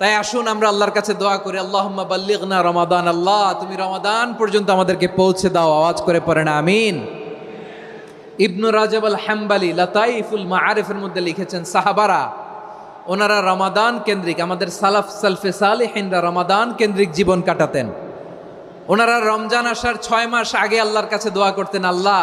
তাই আসুন আমরা আল্লাহর কাছে দোয়া করি আল্লাহ বাল্লিগনা রমাদান আল্লাহ, তুমি রমাদান পর্যন্ত আমাদেরকে পৌঁছে দাও। আওয়াজ করে পড়ে না আমিন। ইবনু রাজাব আল হাম্বালি লাতাইফুল মাআরিফের মধ্যে লিখেছেন, সাহাবারা, ওনারা রমাদান কেন্দ্রিক, আমাদের সালাফ সালফে সালেহিনরা রমাদান কেন্দ্রিক জীবন কাটাতেন। ওনারা রমজান আসার ছয় মাস আগে আল্লাহর কাছে দোয়া করতেন, আল্লাহ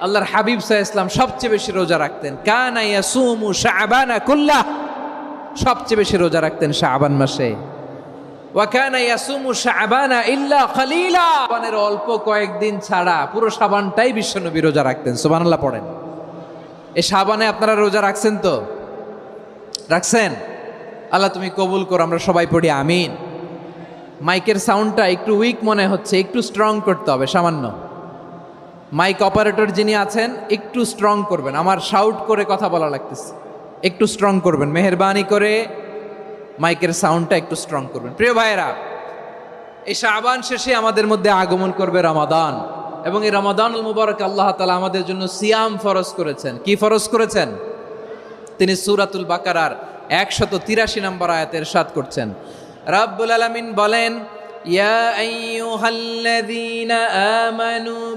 আল্লাহর হাবিব সাহ ইসলাম সবচেয়ে বেশি রোজা রাখতেন। কানা ইয়াসুমু শাবানা কুল্লাহ সবচেয়ে বেশি রোজা রাখতেন শাবান মাসে। অল্প কয়েকদিন ছাড়া পুরো শাবানটাই বিশ্বনবী রোজা রাখতেন। সুবহানাল্লাহ পড়েন। এই শাবানে আপনারা রোজা রাখছেন তো? রাখছেন? আল্লাহ তুমি কবুল করো, আমরা সবাই পড়ি, আমিন। মাইকের সাউন্ডটা একটু উইক মনে হচ্ছে, একটু স্ট্রং করতে হবে, সামান্য। মাইক অপারেটর যিনি আছেন, একটু স্ট্রং করবেন। আমার শাউট করে কথা বলা লাগতেছে। একটু স্ট্রং করবেন। মেহরবানি করে মাইকের সাউন্ডটা একটু স্ট্রং করবেন। প্রিয় ভাইয়েরা, এই শাবান শেষে আমাদের মধ্যে আগমন করবে রমাদান। এবং এই রমাদানুল মুবারক আল্লাহ তালা আমাদের জন্য সিয়াম ফরজ করেছেন। কি ফরজ করেছেন? তিনি সুরাতুল বাকারার একশত তিরাশি নম্বর আয়াতের সাত করছেন। রাব্বুল আলামিন বলেন, ইয়া আমানু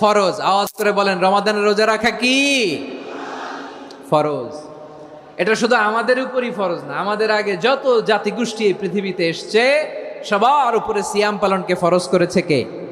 ফরজ। আওয়াজ করে বলেন রমাদানের রোজা রাখা কি? ফরজ। এটা শুধু আমাদের উপরই ফরজ না, আমাদের আগে যত জাতিগোষ্ঠী এই পৃথিবীতে এসছে, সবার উপরে সিয়াম পালনকে ফরজ করেছে কে?